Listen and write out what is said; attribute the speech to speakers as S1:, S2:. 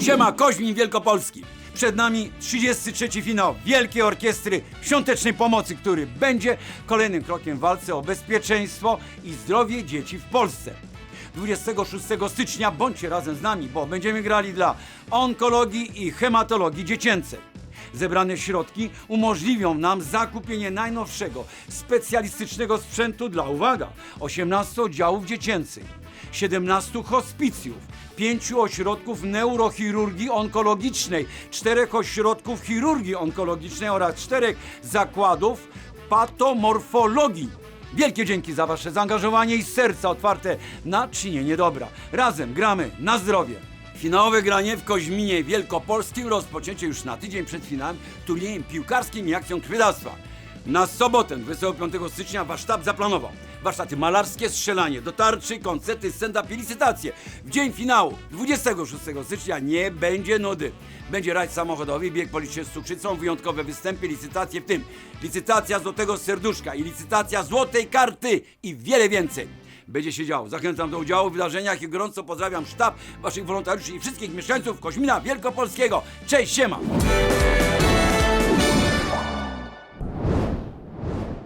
S1: Siema, Koźmin Wielkopolski. Przed nami 33 finał Wielkiej Orkiestry Świątecznej Pomocy, który będzie kolejnym krokiem w walce o bezpieczeństwo i zdrowie dzieci w Polsce. 26 stycznia bądźcie razem z nami, bo będziemy grali dla onkologii i hematologii dziecięcej. Zebrane środki umożliwią nam zakupienie najnowszego specjalistycznego sprzętu dla, uwaga, 18 oddziałów dziecięcych, 17 hospicjów, 5 ośrodków neurochirurgii onkologicznej, 4 ośrodków chirurgii onkologicznej oraz 4 zakładów patomorfologii. Wielkie dzięki za Wasze zaangażowanie i serca otwarte na czynienie dobra. Razem gramy na zdrowie. Finałowe granie w Koźminie Wielkopolskim rozpoczęcie już na tydzień przed finałem turniejem piłkarskim i akcją krwiodawstwa. Na sobotę 25 stycznia wasz sztab zaplanował warsztaty malarskie, strzelanie, dotarczy, koncerty, stand-up i licytacje. W dzień finału 26 stycznia nie będzie nudy. Będzie rajd samochodowy, bieg policzny z cukrzycą, wyjątkowe występy, licytacje w tym licytacja złotego serduszka i licytacja złotej karty i wiele więcej. Będzie się działo. Zachęcam do udziału w wydarzeniach i gorąco pozdrawiam sztab, waszych wolontariuszy i wszystkich mieszkańców Koźmina Wielkopolskiego. Cześć, siema!